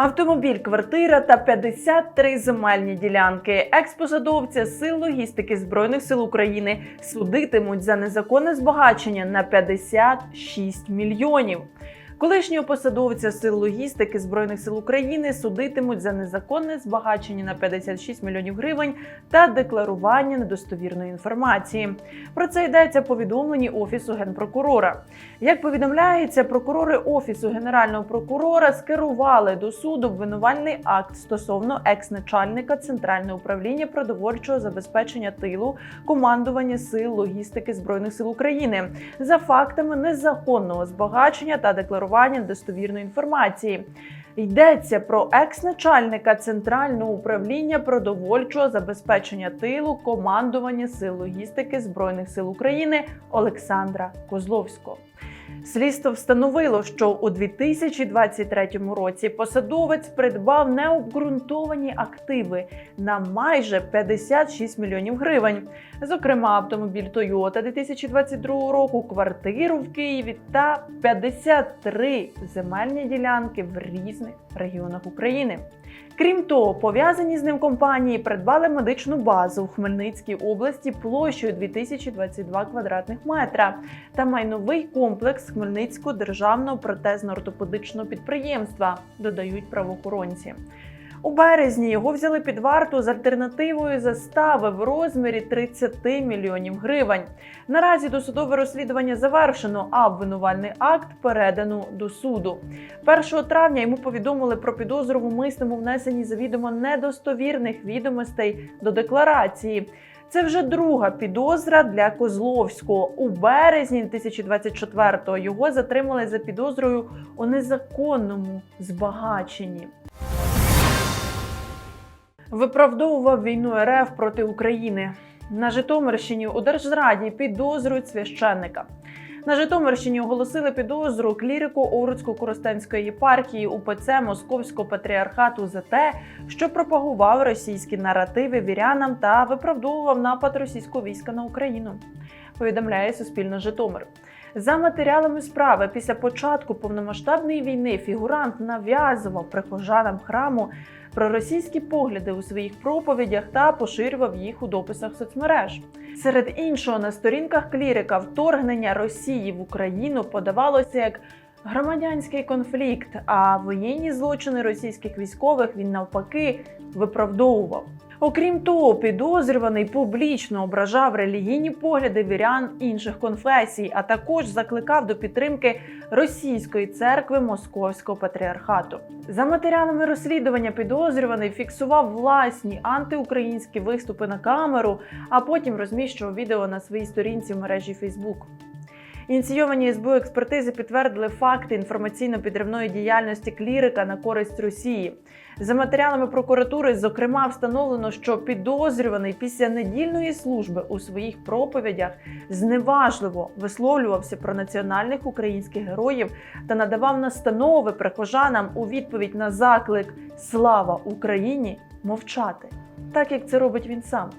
Автомобіль, квартира та 53 земельні ділянки. Експосадовця сил логістики збройних сил України судитимуть за незаконне збагачення на 56 мільйонів. Колишнього посадовця сил логістики збройних сил України судитимуть за незаконне збагачення на 56 мільйонів гривень та декларування недостовірної інформації. Про це йдеться в повідомленні офісу генпрокурора. Як повідомляється, прокурори офісу генерального прокурора скерували до суду обвинувальний акт стосовно екс-начальника центрального управління продовольчого забезпечення тилу командування сил логістики збройних сил України за фактами незаконного збагачення та декларування недостовірної інформації. Йдеться про екс-начальника центрального управління продовольчого забезпечення тилу командування сил логістики збройних сил України Олександра Козловського. Слідство встановило, що у 2023 році посадовець придбав необґрунтовані активи на майже 56 мільйонів гривень, зокрема автомобіль Toyota 2022 року, квартиру в Києві та 53 земельні ділянки в різних регіонах України. Крім того, пов'язані з ним компанії придбали медичну базу в Хмельницькій області площею 2022 квадратних метра та майновий комплекс Хмельницького державного протезно-ортопедичного підприємства, додають правоохоронці. У березні його взяли під варту з альтернативою застави в розмірі 30 мільйонів гривень. Наразі досудове розслідування завершено, а обвинувальний акт передано до суду. 1 травня йому повідомили про підозру в умисному внесенні завідомо недостовірних відомостей до декларації. Це вже друга підозра для Козловського. У березні 2024-го його затримали за підозрою у незаконному збагаченні. Виправдовував війну РФ проти України. На Житомирщині у Держзраді підозрюють священника. На Житомирщині оголосили підозру клірику Оруцько-Коростенської єпархії УПЦ Московського патріархату за те, що пропагував російські наративи вірянам та виправдовував напад російського війська на Україну. Повідомляє Суспільно Житомир. За матеріалами справи, після початку повномасштабної війни фігурант нав'язував прихожанам храму проросійські погляди у своїх проповідях та поширював їх у дописах соцмереж. Серед іншого, на сторінках клірика вторгнення Росії в Україну подавалося як громадянський конфлікт, а воєнні злочини російських військових він навпаки виправдовував. Окрім того, підозрюваний публічно ображав релігійні погляди вірян інших конфесій, а також закликав до підтримки російської церкви Московського патріархату. За матеріалами розслідування підозрюваний фіксував власні антиукраїнські виступи на камеру, а потім розміщував відео на своїй сторінці в мережі Facebook. Ініційовані СБУ експертизи підтвердили факти інформаційно-підривної діяльності клірика на користь Росії. За матеріалами прокуратури, зокрема, встановлено, що підозрюваний після недільної служби у своїх проповідях зневажливо висловлювався про національних українських героїв та надавав настанови прихожанам у відповідь на заклик Слава Україні мовчати, так як це робить він сам.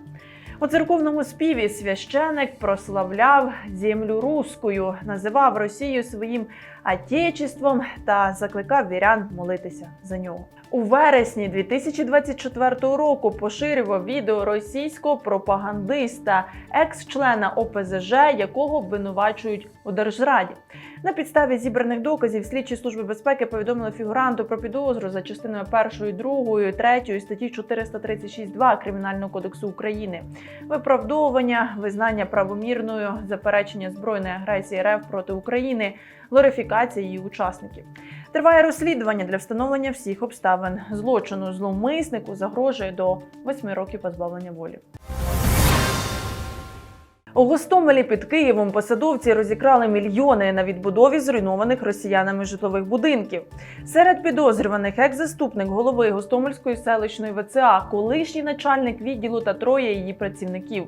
У церковному співі священик прославляв землю руською, називав Росію своїм отечеством та закликав вірян молитися за нього. У вересні 2024 року поширював відео російського пропагандиста, екс-члена ОПЗЖ, якого обвинувачують у держраді. На підставі зібраних доказів слідчі служби безпеки повідомили фігуранту про підозру за частиною 1, 2, 3 статті 436.2 Кримінального кодексу України, виправдовування, визнання правомірною, заперечення збройної агресії РФ проти України, глорифікація її учасників. Триває розслідування для встановлення всіх обставин злочину. Зловмиснику загрожує до 8 років позбавлення волі. У Гостомелі під Києвом посадовці розікрали мільйони на відбудові зруйнованих росіянами житлових будинків. Серед підозрюваних екс-заступник голови Гостомельської селищної ВЦА, колишній начальник відділу та троє її працівників.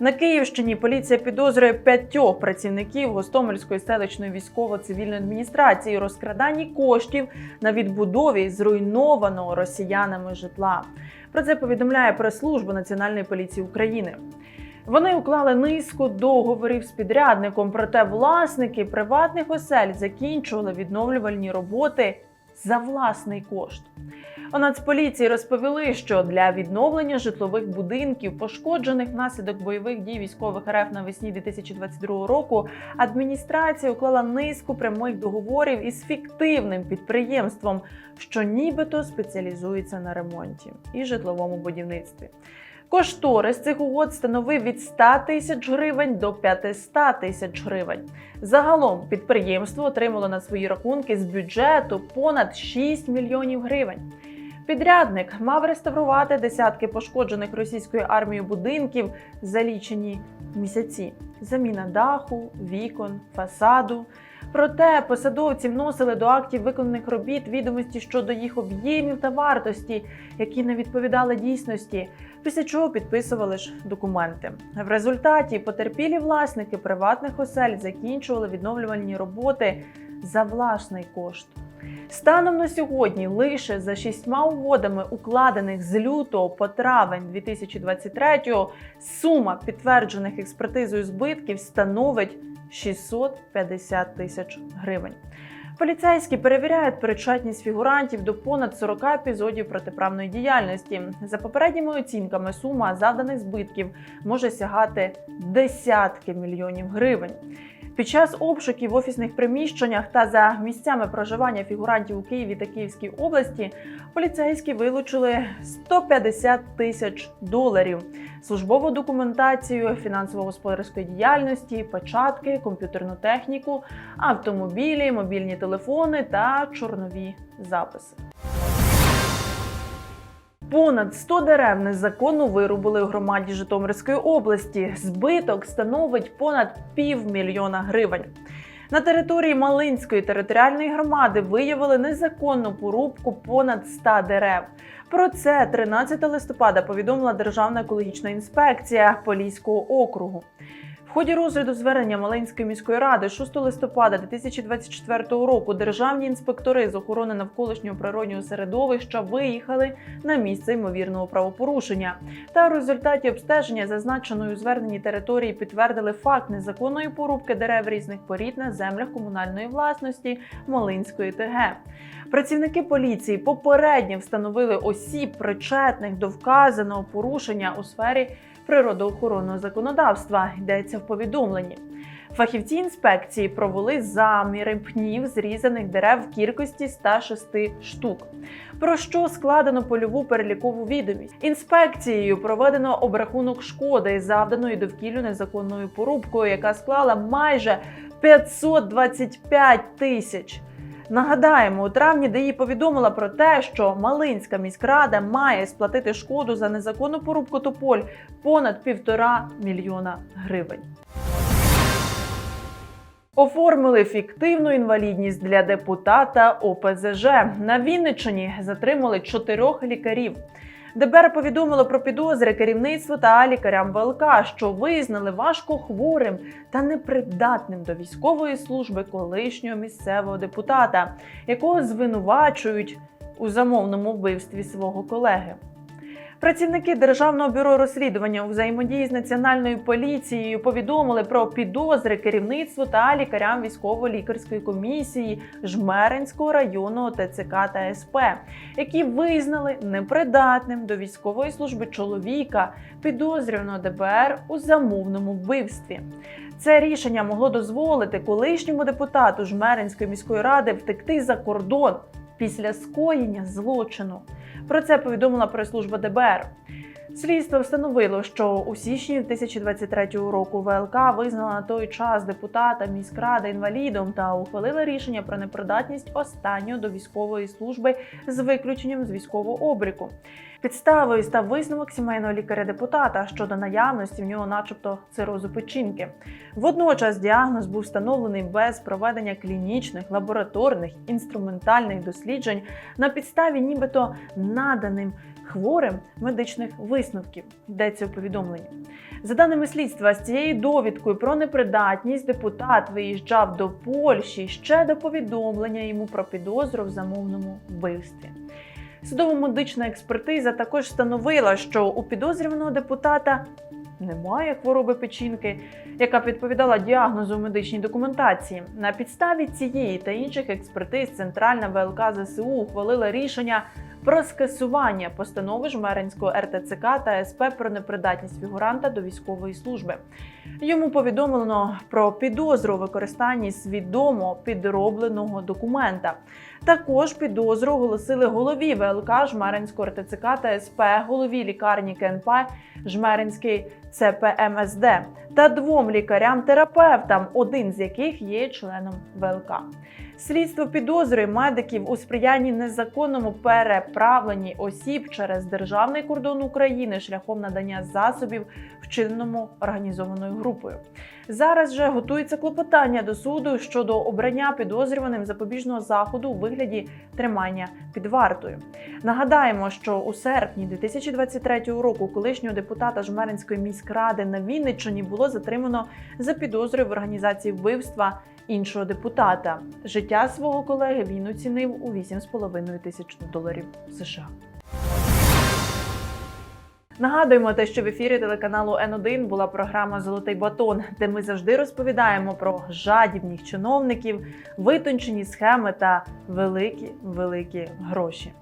На Київщині поліція підозрює п'ятьох працівників Гостомельської селищної військово-цивільної адміністрації у розкраданні коштів на відбудові зруйнованого росіянами житла. Про це повідомляє прес-служба Національної поліції України. Вони уклали низку договорів з підрядником, проте власники приватних осель закінчували відновлювальні роботи за власний кошт. У Нацполіції розповіли, що для відновлення житлових будинків, пошкоджених внаслідок бойових дій військових РФ навесні 2022 року, адміністрація уклала низку прямих договорів із фіктивним підприємством, що нібито спеціалізується на ремонті і житловому будівництві. Кошторис цих угод становив від 100 тисяч гривень до 500 тисяч гривень. Загалом підприємство отримало на свої рахунки з бюджету понад 6 мільйонів гривень. Підрядник мав реставрувати десятки пошкоджених російською армією будинків за лічені місяці. Заміна даху, вікон, фасаду. Проте посадовці вносили до актів виконаних робіт відомості щодо їх об'ємів та вартості, які не відповідали дійсності, після чого підписували ж документи. В результаті потерпілі власники приватних осель закінчували відновлювальні роботи за власний кошт. Станом на сьогодні лише за шістьма угодами, укладених з лютого по травень 2023-го, сума підтверджених експертизою збитків становить 650 тисяч гривень. Поліцейські перевіряють причетність фігурантів до понад 40 епізодів протиправної діяльності. За попередніми оцінками, сума завданих збитків може сягати десятки мільйонів гривень. Під час обшуків в офісних приміщеннях та за місцями проживання фігурантів у Києві та Київській області поліцейські вилучили 150 тисяч доларів, службову документацію фінансово-господарської діяльності, печатки, комп'ютерну техніку, автомобілі, мобільні телефони та чорнові записи. Понад 100 дерев незаконно вирубили у громаді Житомирської області. Збиток становить понад півмільйона гривень. На території Малинської територіальної громади виявили незаконну порубку понад 100 дерев. Про це 13 листопада повідомила Державна екологічна інспекція Поліського округу. Ході розгляду звернення Малинської міської ради 6 листопада 2024 року державні інспектори з охорони навколишнього природнього середовища виїхали на місце ймовірного правопорушення. Та в результаті обстеження зазначеної у зверненні території підтвердили факт незаконної порубки дерев різних порід на землях комунальної власності Малинської ТГ. Працівники поліції попередньо встановили осіб, причетних до вказаного порушення у сфері природоохоронного законодавства. Йдеться в повідомленні. Фахівці інспекції провели заміри пнів зрізаних дерев в кількості 106 штук. Про що складено польову перелікову відомість. Інспекцією проведено обрахунок шкоди, завданої довкіллю незаконною порубкою, яка склала майже 525 тисяч. Нагадаємо, у травні ДІ повідомила про те, що Малинська міськрада має сплатити шкоду за незаконну порубку тополь понад півтора мільйона гривень. Оформили фіктивну інвалідність для депутата ОПЗЖ. На Вінниччині затримали чотирьох лікарів. ДБР повідомило про підозри керівництву та лікарям ВЛК, що визнали важко хворим та непридатним до військової служби колишнього місцевого депутата, якого звинувачують у замовному вбивстві свого колеги. Працівники Державного бюро розслідування у взаємодії з національною поліцією повідомили про підозри керівництву та лікарям військово-лікарської комісії Жмеринського районного ТЦК та СП, які визнали непридатним до військової служби чоловіка, підозрюваного ДБР у замовному вбивстві. Це рішення могло дозволити колишньому депутату Жмеринської міської ради втекти за кордон після скоєння злочину. Про це повідомила прес-служба ДБР. Слідство встановило, що у січні 2023 року ВЛК визнала на той час депутата міськради інвалідом та ухвалила рішення про непридатність останнього до військової служби з виключенням з військового обліку. Підставою став висновок сімейного лікаря депутата щодо наявності в нього, начебто, цирозу печінки. Водночас діагноз був встановлений без проведення клінічних, лабораторних, інструментальних досліджень на підставі, нібито наданим хворим медичних висновків. Йдеться у повідомленні. За даними слідства, з цією довідкою про непридатність депутат виїжджав до Польщі ще до повідомлення йому про підозру в замовному вбивстві. Судово-медична експертиза також встановила, що у підозрюваного депутата немає хвороби печінки, яка відповідала діагнозу в медичній документації. На підставі цієї та інших експертиз Центральна ВЛК ЗСУ ухвалила рішення про скасування постанови Жмеринського РТЦК та СП про непридатність фігуранта до військової служби. Йому повідомлено про підозру у використанні свідомо підробленого документа. Також підозру оголосили голові ВЛК Жмеринського РТЦК та СП, голові лікарні КНП Жмеринський ЦПМСД та двом лікарям-терапевтам, один з яких є членом ВЛК. Слідство підозрює медиків у сприянні незаконному переправленні осіб через державний кордон України шляхом надання засобів, вчиненому організованою групою. Зараз же готується клопотання до суду щодо обрання підозрюваним запобіжного заходу у вигляді тримання під вартою. Нагадаємо, що у серпні 2023 року колишнього депутата Жмеринської міськради на Вінниччині було затримано за підозрою в організації вбивства іншого депутата. Життя свого колеги він оцінив у 8,5 тисяч доларів США. Нагадуємо те, що в ефірі телеканалу Н1 була програма Золотий батон, де ми завжди розповідаємо про жадібних чиновників, витончені схеми та великі великі гроші.